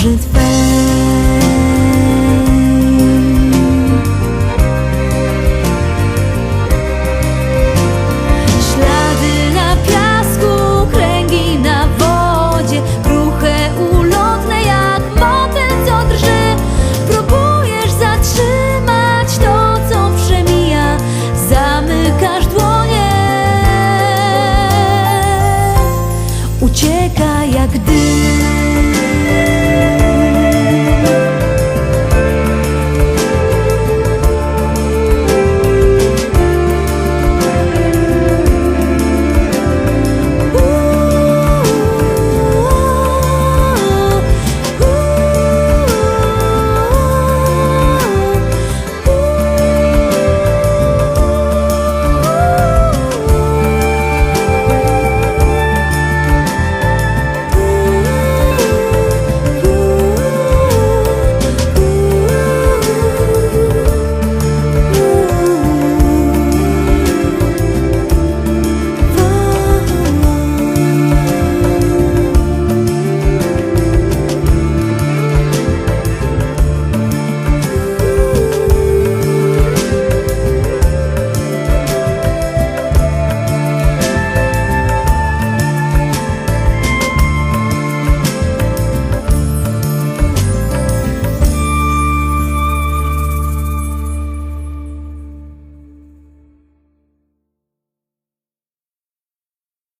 Boże Ślady na piasku, kręgi na wodzie, kruche, ulotne jak motyl, co drży. Próbujesz zatrzymać to, co przemija, zamykasz dłonie. Ucieka jak dym.